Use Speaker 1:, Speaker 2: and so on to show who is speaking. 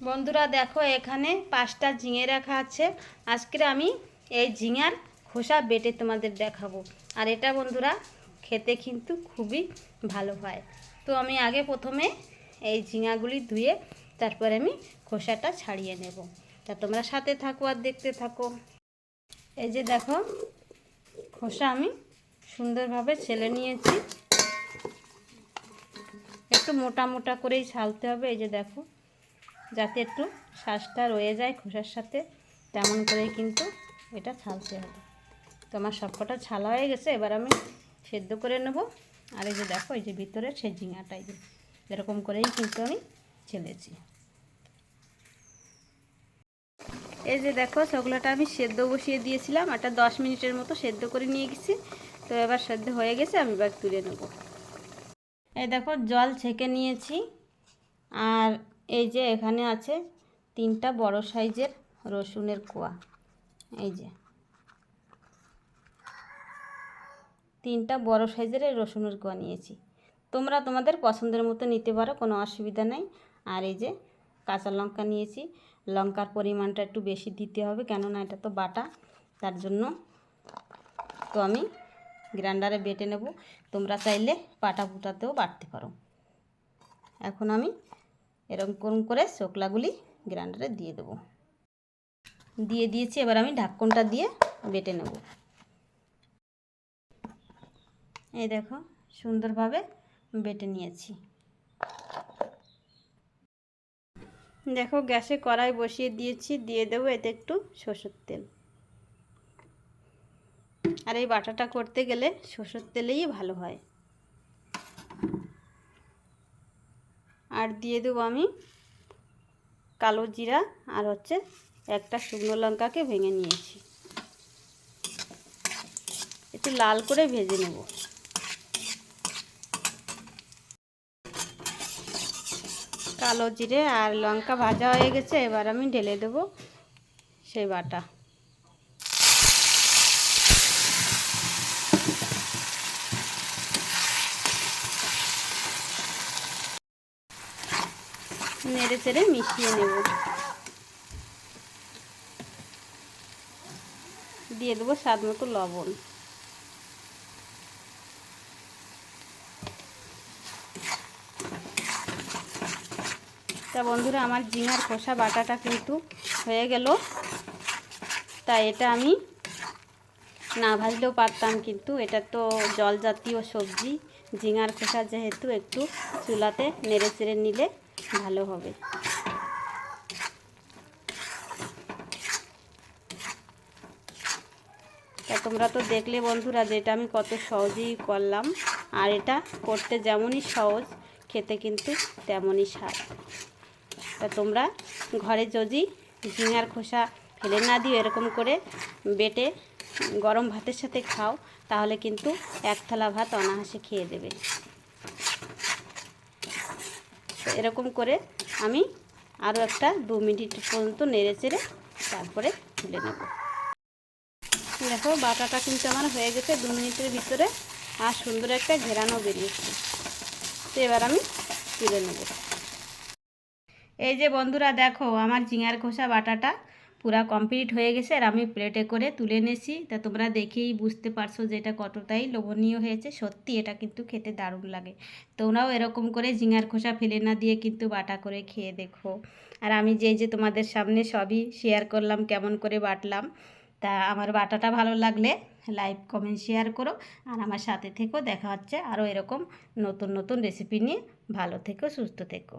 Speaker 1: বন্ধুরা দেখো, এখানে পাঁচটা ঝিঙে রাখা আছে। আজকে আমি এই ঝিঙার খোসা বেটে তোমাদের দেখাবো। আর এটা বন্ধুরা খেতে কিন্তু খুবই ভালো হয়। তো আমি আগে প্রথমে এই ঝিঙাগুলি ধুয়ে তারপরে আমি খোসাটা ছাড়িয়ে নেব। তা তোমরা সাথে থাকো আর দেখতে থাকো। এই যে দেখো, খোসা আমি সুন্দরভাবে ছেলে নিয়েছি। একটু মোটা মোটা করেই ছালতে হবে। এই যে দেখো যাতে একটু শ্বাসটা রয়ে যায় খোসার সাথে, তেমন করেই কিন্তু এটা ছালতে হবে। তো আমার সবকটা ছালা হয়ে গেছে, এবার আমি সেদ্ধ করে নেব। আর এই যে দেখো, এই যে ভিতরে সেই ঝিঙাটাই যে এরকম করেই কিন্তু আমি ছেলেছি। এই যে দেখো, সেগুলোটা আমি সেদ্ধ বসিয়ে দিয়েছিলাম, একটা দশ মিনিটের মতো সেদ্ধ করে নিয়ে গেছি। তো এবার সেদ্ধ হয়ে গেছে, আমি এবার তুলে নেব। এই দেখো, জল ছেঁকে নিয়েছি। আর এই যে এখানে আছে তিনটা বড় সাইজের রসুনের কোয়া। এই যে। তিনটা বড় সাইজের এই রসুনের কোয়া নিয়েছি। তোমরা তোমাদের পছন্দের মতো নিতে পারো, কোনো অসুবিধা নেই। আর এই যে কাঁচা লঙ্কা নিয়েছি, লঙ্কার পরিমাণটা একটু বেশি দিতে হবে, কেননা এটা তো বাটা, তার জন্য তো আমি গ্রাইন্ডারে বেটে নেব। তোমরা চাইলে পাটা ফুটাতেও বাটতে পারো। এখন আমি এরকম করে শোকলাগুলি গ্রাইন্ডারে দিয়ে দেবো। দিয়ে দিয়েছি, এবার আমি ঢাকনটা দিয়ে বেটে নেব। এই দেখো, সুন্দরভাবে বেটে নিয়েছি। দেখো, গ্যাসে কড়াই বসিয়ে দিয়েছি, দিয়ে দেবো এতে একটু সরষের তেল। আর এই বাটাটা করতে গেলে সরষের তেলেই ভালো হয়। আর দিয়ে দেবো আমি কালো জিরা আর হচ্ছে একটা শুকনো লঙ্কাকে ভেঙে নিয়েছি। একটু লাল করে ভেজে নেব। কালো জিরে আর লঙ্কা ভাজা হয়ে গেছে, এবার আমি ঢেলে দেবো সেই বাটা। নেড়ে চেড়ে মিশিয়ে নেব দিয়ে দেবো স্বাদ মতো লবণ তা বন্ধুরা, আমার ঝিঙার খোসা বাটাটা কিন্তু হয়ে গেল। তা এটা আমি না ভাজলেও পারতাম কিন্তু এটা তো জল জাতীয় সবজি। ঝিঙার খোসা যেহেতু একটু চুলাতে নেড়ে চেড়ে নিলে ভালো হবে। তা তোমরা তো দেখলে বন্ধুরা যে এটা আমি কত সহজেই করলাম। আর এটা করতে যেমনই সহজ, খেতে কিন্তু তেমনই স্বাদ। তা তোমরা ঘরে যদি ঝিঙার খোসা ফেলে না দিয়ে এরকম করে বেটে গরম ভাতের সাথে খাও, তাহলে কিন্তু এক থালা ভাত অনাহাসে খেয়ে দেবে। এরকম করে আমি আরও একটা দু মিনিট পর্যন্ত নেড়ে চেড়ে তারপরে তুলে নেব। দেখো, বাটাটা কিন্তু আমার হয়ে গেছে দু মিনিটের ভিতরে আর সুন্দর একটা ঘেরানো বেরিয়েছে। তো এবার আমি তুলে নেব। এই যে বন্ধুরা, দেখো আমার জিঙার খোসা বাটাটা পুরা কমপ্লিট হয়ে গেছে আর আমি প্লেটে করে তুলে এনেছি তা তোমরা দেখেই বুঝতে পারছ যে এটা কতটাই লোভনীয় হয়েছে। সত্যি এটা কিন্তু খেতে দারুণ লাগে। তোমরাও এরকম করে ঝিঙার খোসা ফেলে না দিয়ে কিন্তু বাটা করে খেয়ে দেখো। আর আমি যে যে তোমাদের সামনে সবই শেয়ার করলাম, কেমন করে বাটলাম, তা আমার বাটাটা ভালো লাগলে লাইক কমেন্ট শেয়ার করো। আর আমার সাথে থেকেও দেখা হচ্ছে আরও এরকম নতুন নতুন রেসিপি নিয়ে। ভালো থেকো, সুস্থ থেকো।